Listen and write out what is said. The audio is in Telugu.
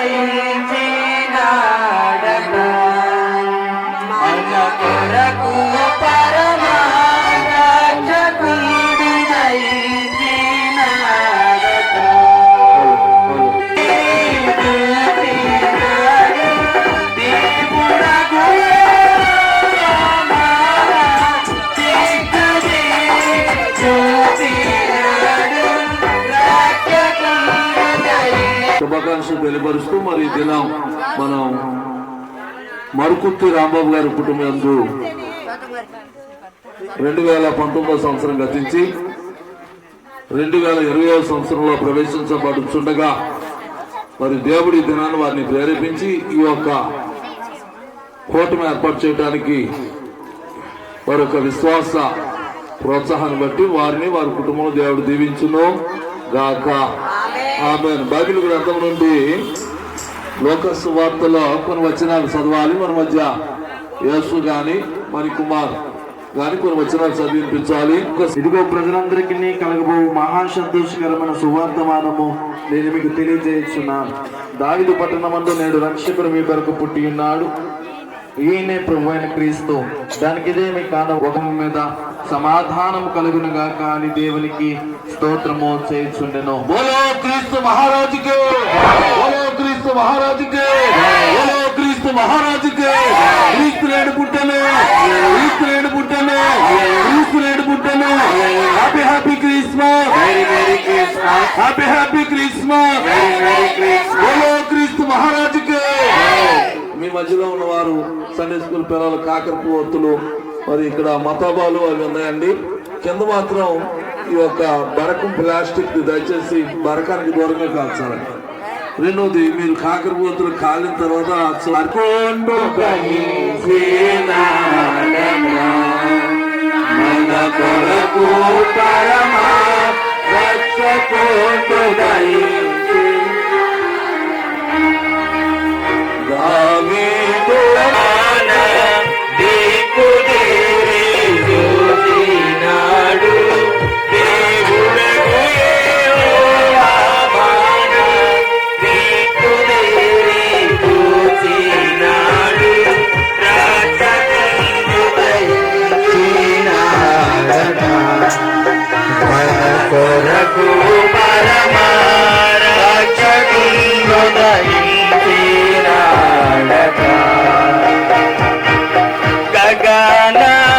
Bye. శుభాకాంక్షలు తెలియపరుస్తూ మరి దినం మనం మరుకుత్తి రాంబాబు గారి కుటుంబంలో రెండు వేల పంతొమ్మిదవ సంవత్సరం గతించి రెండు వేల ఇరవై సంవత్సరంలో ప్రవేశించబడుచుండగా మరి దేవుడి దినాన్ని వారిని ప్రేరేపించి ఈ యొక్క కూటమి ఏర్పాటు చేయడానికి వారి యొక్క విశ్వాస ప్రోత్సాహాన్ని బట్టి వారిని వారి కుటుంబంలో దేవుడు దీవించును గాక. ఆమె బైబిల్ గ్రంథం నుండి లోకస్ వార్తలో కొన్ని వచనాలు చదవాలి. మన మధ్య యేసు గాని మరి కుమార్ గాని కొన్ని వచనాలు చదివించాలి ఇదిగో ప్రజలందరికీ కలగబో మహా సంతోషకరమైన సువార్తమానము నేను మీకు తెలియజేస్తున్నాను. దావిదు పట్టణమందు నేడు రక్షకుడు మీ కొరకు పుట్టి ఉన్నాడు. ఈయనే ప్రభు అయిన క్రీస్తు. దానికి ఇదే మీ కాన ఒక మీద సమాధానం కలుగునుగా కానీ దేవునికి స్తోత్రము చేయుచుండెను. బోలో క్రీస్తు మహారాజుకే! బోలో క్రీస్తు మహారాజుకే! బోలో క్రీస్తు మహారాజుకే! క్రీస్తు లేడు పుట్టను! క్రీస్తు లేడు పుట్టను! క్రీస్తు లేడు పుట్టను! Happy happy Christmas happy happy Christmas బోలో క్రీస్తు మహారాజుకే! మీ మధ్యలో ఉన్నవారు సండే స్కూల్ పిల్లలు కాకరపు ఒత్తులు మరి ఇక్కడ మతాబాలు అవి ఉన్నాయండి కింద మాత్రం ఈ యొక్క బరకం ప్లాస్టిక్ దయచేసి బరకానికి దూరంగా కాల్చాలండి రెండోది మీరు కాకరపు ఒత్తులు కాలిన తర్వాత కొరకు పరమ. Na na.